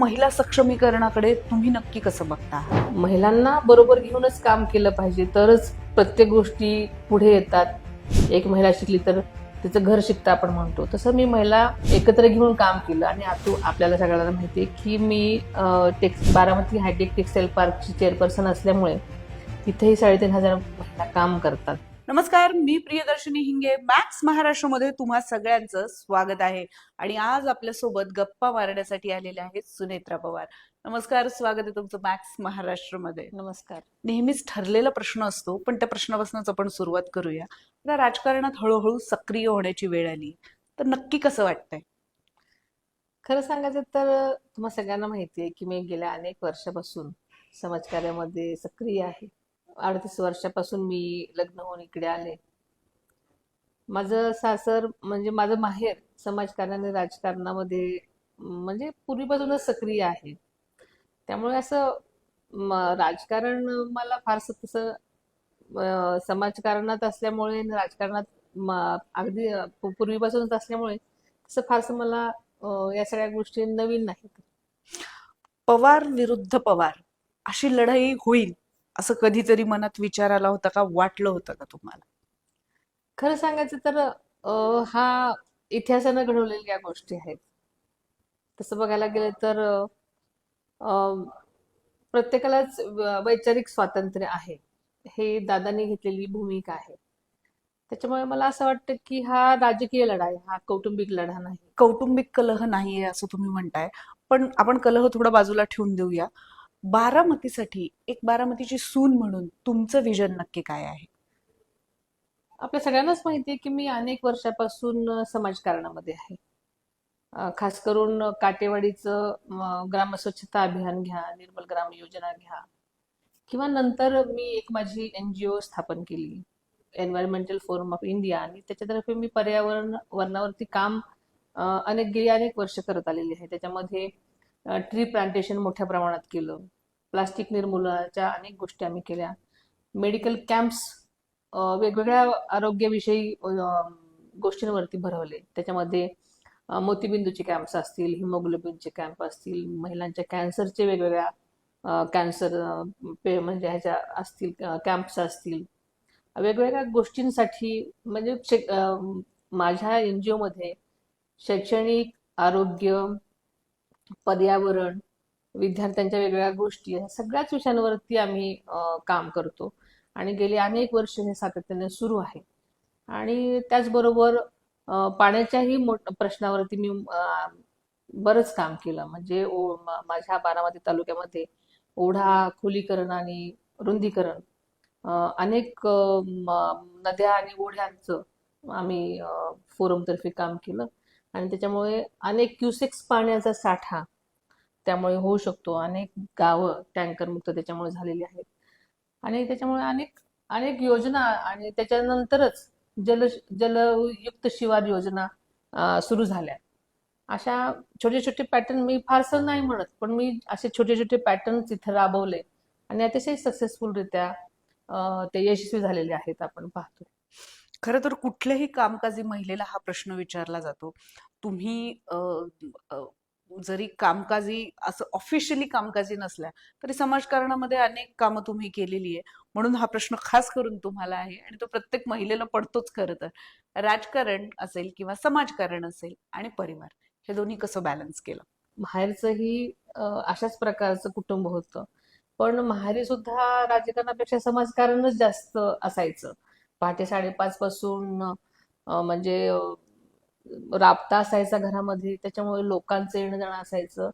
महिला सक्षमीकरणाकडे तुम्ही नक्की कसं बघता? महिलांना बरोबर घेऊनच काम केलं पाहिजे तरच प्रत्येक गोष्टी पुढे येतात. एक महिला शिकली तर तिचं घर शिकतं आपण म्हणतो. तसं मी महिला एकत्र घेऊन काम केलं आणि आता आपल्याला सगळ्यांना माहिती आहे की मी tex Baramati hi tech textile पार्कची chairperson असल्यामुळे तिथेही साडेतीन हजार महिला काम करतात. नमस्कार मी प्रियदर्शनी हिंगे. मॅक्स महाराष्ट्रामध्ये तुम्हा सगळ्यांचं स्वागत आहे. आणि आज आपल्यासोबत गप्पा मारण्यासाठी आलेले आहेत सुनेत्रा पवार. नमस्कार स्वागत आहे तुमचं मॅक्स महाराष्ट्रामध्ये नमस्कार. नेहमीच ठरलेला प्रश्न असतो पण त्या प्रश्नापासूनच आपण सुरुवात करूया. आता राजकारणात हळूहळू सक्रिय होण्याची वेळ आली. तर नक्की कसं वाटतंय? खरं सांगायचं तर तुम्हा सगळ्यांना माहिती आहे की मी गेल्या अनेक वर्षापासून समाजकार्यामध्ये सक्रिय आहे. अडतीस वर्षापासून मी लग्न होऊन इकडे आले. माझं सासर म्हणजे माझं माहेर समाजकारण आणि राजकारणामध्ये म्हणजे पूर्वीपासूनच सक्रिय आहे. त्यामुळे असं राजकारण मला फारसं तसं समाजकारणात असल्यामुळे राजकारणात अगदी पूर्वीपासूनच असल्यामुळे तसं फारसं मला या सगळ्या गोष्टी नवीन नाहीत. पवार विरुद्ध पवार अशी लढाई होईल. असं कधीतरी मनात विचार आला होता का? वाटलं होतं का तुम्हाला? खरं सांगायचं तर अं, हा इतिहासानं घडवलेल्या गोष्टी आहेत. तसं बघायला गेलं तर अं, प्रत्येकालाच व- वैचारिक स्वातंत्र्य आहे. हे दादांनी घेतलेली भूमिका आहे. त्याच्यामुळे मला असं वाटतं की हा राजकीय लढा आहे हा कौटुंबिक लढा नाही. कौटुंबिक कलह नाहीये असं तुम्ही म्हणताय. पण आपण कलह थोडा बाजूला ठेवून देऊया. बारामतीसाठी एक बारामतीची सून म्हणून तुमचं विजन नक्की काय आहे? आपल्या सगळ्यांनाच माहिती आहे की मी अनेक वर्षापासून समाजकारणामध्ये आहे. खास करून काटेवाडीचं ग्राम स्वच्छता अभियान घ्या निर्मल ग्राम योजना घ्या. किंवा नंतर मी एक माझी एनजीओ स्थापन केली एन्व्हायरमेंटल फोरम ऑफ इंडिया आणि त्याच्यातर्फे मी पर्यावरण वरणावरती काम अनेक गेली अनेक वर्ष करत आलेली आहे. त्याच्यामध्ये ट्री प्लांटेशन मोठ्या प्रमाणात केलं. प्लास्टिक निर्मूलनाच्या अनेक गोष्टी आम्ही केल्या. मेडिकल कॅम्प्स वेगवेगळ्या आरोग्याविषयी गोष्टींवरती भरवले. त्याच्यामध्ये मोतीबिंदूचे कॅम्प्स असतील हिमोग्लोबिनचे कॅम्प असतील महिलांच्या कॅन्सरचे वेगवेगळ्या कॅन्सर पे म्हणजे ह्याच्या असतील कॅम्प्स असतील. वेगवेगळ्या गोष्टींसाठी म्हणजे माझ्या एन जी ओमध्ये शैक्षणिक आरोग्य पर्यावरण विद्यार्थ्यांच्या वेगवेगळ्या गोष्टी या सगळ्याच विषयांवरती आम्ही काम करतो. आणि गेली अनेक वर्ष हे सातत्याने सुरू आहे. आणि त्याचबरोबर पाण्याच्याही मोठ प्रश्नावरती मी बरंच काम केलं. म्हणजे माझ्या बारामती तालुक्यामध्ये ओढा खोलीकरण आणि रुंदीकरण अनेक नद्या आणि ओढ्यांचं आम्ही फोरमतर्फे काम केलं. आणि त्याच्यामुळे अनेक क्युसेक्स पाण्याचा साठा त्यामुळे होऊ शकतो. अनेक गावं टँकरमुक्त त्याच्यामुळे झालेली आहेत. आणि त्याच्यामुळे अनेक अनेक योजना आणि त्याच्यानंतरच जल जलयुक्त शिवार योजना सुरू झाल्या. अशा छोटे छोटे पॅटर्न मी फारसं नाही म्हणत पण मी असे छोटे छोटे पॅटर्न तिथे राबवले आणि अतिशय सक्सेसफुलरित्या ते यशस्वी झालेले आहेत आपण पाहतो खरं तर कुठल्याही कामकाजी महिलेला हा प्रश्न विचारला जातो. तुम्ही जरी कामकाजी असं ऑफिशियली कामकाजी नसल्या तरी समाजकारणामध्ये अनेक कामं तुम्ही केलेली आहे. म्हणून हा प्रश्न खास करून तुम्हाला आहे आणि तो प्रत्येक महिलेला पडतोच खरं तर. राजकारण असेल किंवा समाजकारण असेल आणि परिवार हे दोन्ही कसं बॅलन्स केलं? माहेरचंही अशाच प्रकारचं कुटुंब होतं. पण माहेरी सुद्धा राजकारणापेक्षा समाजकारणच जास्त असायचं. पहाटे साडेपाच पासून म्हणजे राबता असायचा घरामध्ये त्याच्यामुळे लोकांचं येणं जाणं असायचं.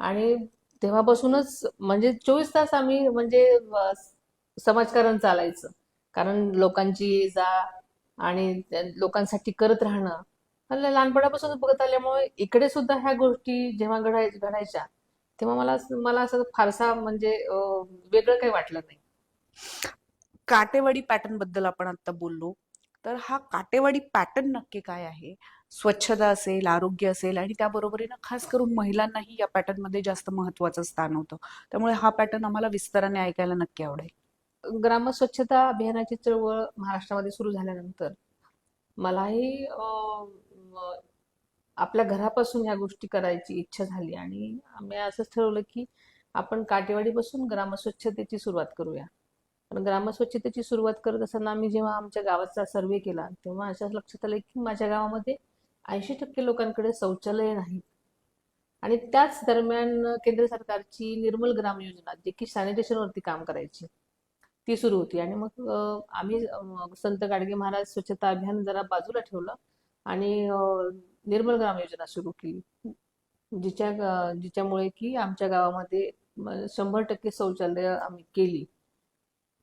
आणि तेव्हापासूनच म्हणजे चोवीस तास आम्ही म्हणजे समाजकारण चालायचं. कारण लोकांची जा आणि लोकांसाठी करत राहणं. लहानपणापासून बघत आल्यामुळे इकडे सुद्धा ह्या गोष्टी जेव्हा घडाय घडायच्या तेव्हा मला मला असं फारसा म्हणजे वेगळं काही वाटलं नाही. काटेवाडी पॅटर्नबद्दल आपण आता बोललो. तर हा काटेवाडी पॅटर्न नक्की काय आहे? स्वच्छता असेल आरोग्य असेल आणि त्याबरोबरीनं खास करून महिलांनाही या पॅटर्नमध्ये जास्त महत्वाचं स्थान होतं. त्यामुळे हा पॅटर्न आम्हाला विस्ताराने ऐकायला नक्की आवडेल. ग्रामस्वच्छता अभियानाची चळवळ महाराष्ट्रामध्ये सुरू झाल्यानंतर मलाही आपल्या घरापासून ह्या गोष्टी करायची इच्छा झाली आणि आम्ही असंच ठरवलं की आपण काटेवाडीपासून ग्रामस्वच्छतेची सुरुवात करूया. पण ग्रामस्वच्छतेची सुरुवात करत असताना आम्ही जेव्हा आमच्या गावाचा सर्वे केला तेव्हा अशा लक्षात आलं की माझ्या गावामध्ये ऐंशी टक्के लोकांकडे शौचालय नाहीत आणि त्याच दरम्यान केंद्र सरकारची निर्मल ग्राम योजना जी की सॅनिटेशनवरती काम करायची ती सुरू होती. आणि मग आम्ही संत गाडगे महाराज स्वच्छता अभियान जरा बाजूला ठेवलं आणि निर्मल ग्राम योजना सुरू केली. जिच्या जिच्यामुळे की आमच्या गावामध्ये शंभर टक्के शौचालय आम्ही केली.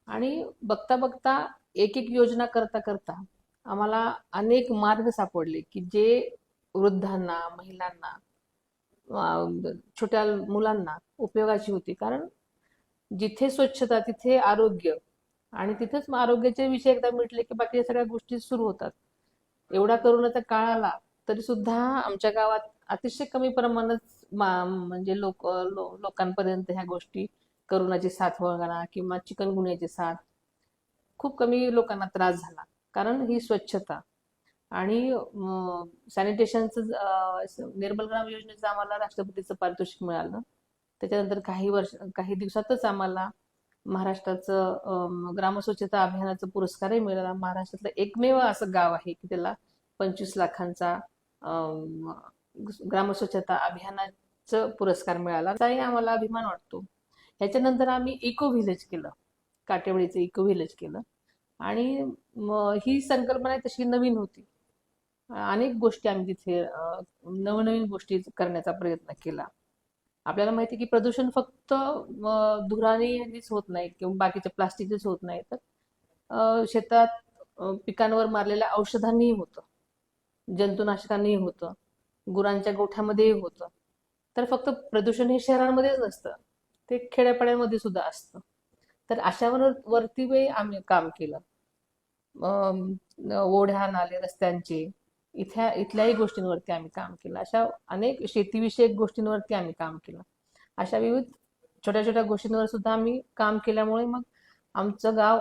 आणि बघता बघता एक एक योजना करता करता आम्हाला अनेक मार्ग सापडले की जे वृद्धांना महिलांना छोट्या मुलांना उपयोगाची होती. कारण जिथे स्वच्छता तिथे आरोग्य आणि तिथेच आरोग्याचे विषय एकदा मिटले की बाकी सगळ्या गोष्टी सुरू होतात. एवढा करोनाचा काळ आला तरी सुद्धा आमच्या गावात अतिशय कमी प्रमाणात म्हणजे लोक लो- लोकांपर्यंत ह्या गोष्टी करोनाची साथ वगैरे किंवा चिकनगुन्याची साथ. खूप कमी लोकांना त्रास झाला. कारण ही स्वच्छता. आणि सॅनिटेशनचं निर्मल ग्राम योजनेचं आम्हाला राष्ट्रपतीचं पारितोषिक मिळालं. त्याच्यानंतर काही वर्ष काही दिवसातच आम्हाला महाराष्ट्राचं ग्रामस्वच्छता अभियानाचा पुरस्कारही मिळाला. महाराष्ट्रातलं एकमेव असं गाव आहे की त्याला पंचवीस लाखांचा ग्रामस्वच्छता अभियानाचं पुरस्कार मिळाला. त्याही आम्हाला अभिमान वाटतो. ह्याच्यानंतर आम्ही इको व्हिलेज केलं. काटेवाडीचं इको व्हिलेज केलं. आणि ही संकल्पना तशी नवीन होती. अनेक गोष्टी आम्ही तिथे नवनवीन गोष्टी करण्याचा प्रयत्न केला. आपल्याला माहिती की प्रदूषण फक्त धुरानेच होत नाही किंवा बाकीच्या प्लास्टिकच होत नाही तर शेतात पिकांवर मारलेल्या औषधांनीही होतं. जंतुनाशकांनीही होतं. गुरांच्या गोठ्यामध्येही होतं. तर फक्त प्रदूषण हे शहरांमध्येच नसतं. ते खेड्यापाड्यांमध्ये सुद्धा असतं. तर अशावर वरती वे आम्ही काम केलं. अं, ओढ्या नाले रस्त्यांचे. इथ्या इथल्याही गोष्टींवरती आम्ही काम केलं. अशा अनेक शेतीविषयक गोष्टींवरती आम्ही काम केलं. अशा विविध छोट्या छोट्या गोष्टींवर सुद्धा आम्ही काम केल्यामुळे मग आमचं गाव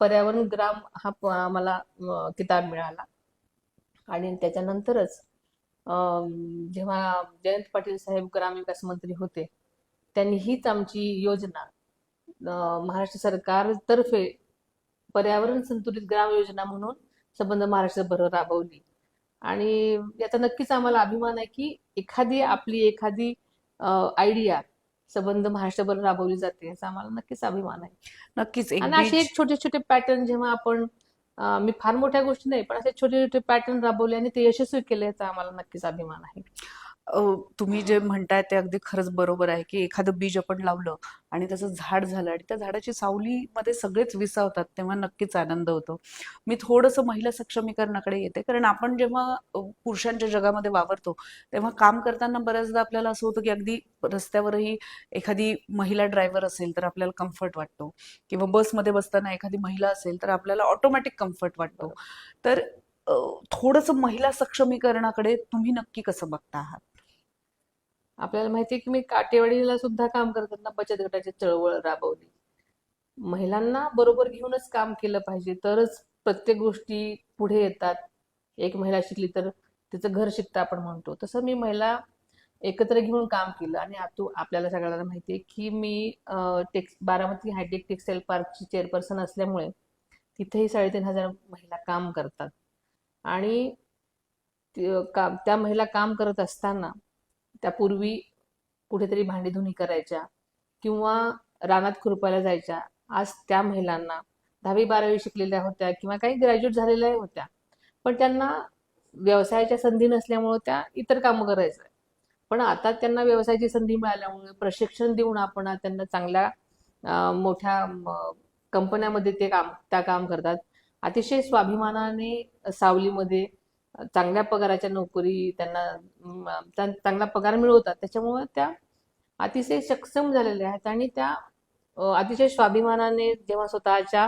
पर्यावरण ग्राम हा आम्हाला किताब मिळाला. आणि त्याच्यानंतरच अं, जेव्हा जयंत पाटील साहेब ग्रामविकास मंत्री होते त्यांनी हीच आमची योजना. महाराष्ट्र सरकारतर्फे पर्यावरण संतुलित ग्राम योजना म्हणून संबंध महाराष्ट्रभर राबवली. आणि याचा नक्कीच आम्हाला अभिमान आहे की एखादी आपली एखादी आयडिया संबंध महाराष्ट्रभर राबवली जाते याचा आम्हाला नक्कीच अभिमान आहे. नक्कीच आणि असे एक छोटे छोटे पॅटर्न जेव्हा आपण मी फार मोठ्या गोष्टी नाही पण असे छोटे छोटे पॅटर्न राबवले आणि ते यशस्वी केले याचा आम्हाला नक्कीच अभिमान आहे. तुम्ही जे म्हणताय ते अगदी खरंच बरोबर आहे की एखादं बीज आपण लावलं आणि त्याचं झाड झालं आणि त्या झाडाची सावलीमध्ये सगळेच विसावतात तेव्हा नक्कीच आनंद होतो. मी थोडंसं महिला सक्षमीकरणाकडे येते कारण आपण जेव्हा पुरुषांच्या जगामध्ये वावरतो तेव्हा काम करताना बऱ्याचदा आपल्याला असं होतं की अगदी रस्त्यावरही एखादी महिला ड्रायव्हर असेल तर आपल्याला कम्फर्ट वाटतो किंवा बसमध्ये बसताना एखादी महिला असेल तर आपल्याला ऑटोमॅटिक कम्फर्ट वाटतो. तर थोडंसं महिला सक्षमीकरणाकडे तुम्ही नक्की कसं बघता आहात? आपल्याला माहिती आहे की मी काटेवाडीला सुद्धा काम करताना बचत गटाची चळवळ राबवली. महिलांना बरोबर घेऊनच काम केलं पाहिजे तरच प्रत्येक गोष्टी पुढे येतात. एक महिला शिकली तर तिचं घर शिकतं आपण म्हणतो. तसं मी महिला एकत्र घेऊन काम केलं आणि आतू आपल्याला सगळ्यांना माहिती आहे की मी tex Baramati hi tech textile पार्कची chairperson असल्यामुळे तिथेही साडेतीन हजार महिला काम करतात. आणि काम का- त्या महिला काम करत असताना त्यापूर्वी कुठेतरी भांडी धुणी करायच्या किंवा रानात खुरपायला जायच्या. आज त्या महिलांना दहावी बारावी शिकलेल्या होत्या किंवा काही ग्रॅज्युएट झालेल्या होत्या. पण त्यांना व्यवसायाच्या संधी नसल्यामुळे त्या इतर कामं करायच्या. पण आता त्यांना व्यवसायाची संधी मिळाल्यामुळे प्रशिक्षण देऊन आपण त्यांना चांगल्या मोठ्या कंपन्यामध्ये ते काम त्या काम करतात. अतिशय स्वाभिमानाने सावलीमध्ये चांगल्या पगाराच्या नोकरी त्यांना चांगला पगार मिळवतात. त्याच्यामुळे त्या अतिशय सक्षम झालेल्या आहेत आणि त्या अतिशय स्वाभिमानाने जेव्हा स्वतःच्या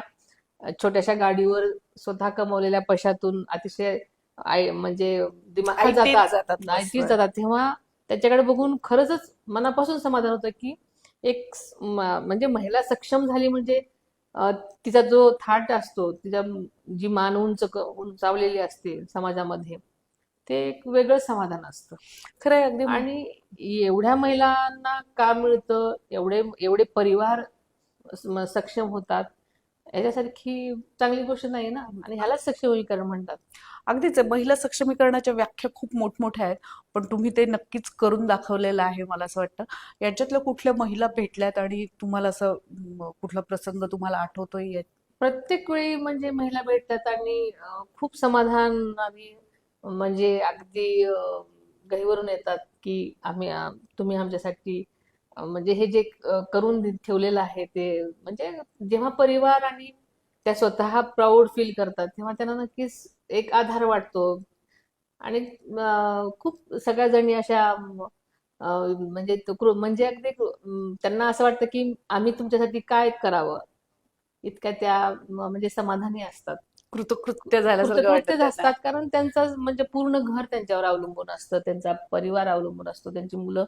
छोट्याशा गाडीवर स्वतः कमवलेल्या पैशातून अतिशय आय म्हणजे दिमाखात ऐटीत जातात जातात तेव्हा त्याच्याकडे बघून खरंच मनापासून समाधान होतं की एक म्हणजे महिला सक्षम झाली म्हणजे तिचा जो थाट असतो तिचा जी मान उंच क- उंचावलेली असते समाजामध्ये ते एक वेगळं समाधान असतं. खरं अगदी आणि एवढ्या महिलांना काम मिळतं? एवढे एवढे परिवार सक्षम होतात? याच्यासारखी चांगली गोष्ट नाही ना? आणि ह्यालाच सक्षमीकरण म्हणतात. अगदीच. महिला सक्षमीकरणाच्या व्याख्या खूप मोठमोठ्या आहेत. पण तुम्ही ते नक्कीच करून दाखवलेलं आहे मला असं वाटतं. याच्यातल्या कुठल्या महिला भेटल्यात आणि तुम्हाला असं कुठला प्रसंग तुम्हाला आठवतोय प्रत्येक वेळी म्हणजे महिला भेटतात आणि खूप समाधान आणि म्हणजे अगदी गहिवरून येतात की आम्ही तुम्ही आमच्यासाठी म्हणजे हे जे करून ठेवलेलं आहे ते म्हणजे जेव्हा परिवार आणि त्या स्वतः प्राऊड फील करतात तेव्हा त्यांना नक्कीच एक आधार वाटतो. आणि खूप सगळ्या जणी अशा म्हणजे म्हणजे अगदी त्यांना असं वाटतं की आम्ही तुमच्यासाठी काय करावं? इतक्या त्या म्हणजे समाधानी असतात. कृतकृत्य झाल्यासारखं त्यांना. असतात कारण त्यांचं म्हणजे पूर्ण घर त्यांच्यावर अवलंबून असतं त्यांचा परिवार अवलंबून असतो त्यांची मुलं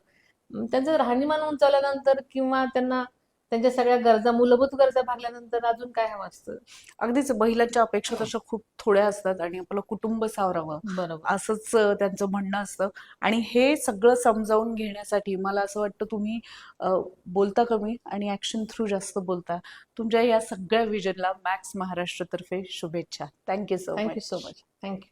त्यांचं राहणीमान उंचावल्यानंतर किंवा त्यांना त्यांच्या सगळ्या गरजा मूलभूत गरजा भागल्यानंतर अजून काय हवं असतं? अगदीच महिलांच्या अपेक्षा तशा खूप थोड्या असतात आणि आपलं कुटुंब सावरावं. बरोबर. असंच त्यांचं म्हणणं असतं. आणि हे सगळं समजावून घेण्यासाठी मला असं वाटतं तुम्ही बोलता कमी आणि ऍक्शन थ्रू जास्त बोलता. तुमच्या या सगळ्या विजनला मॅक्स महाराष्ट्रतर्फे शुभेच्छा. Thank you so thank you much so much thank you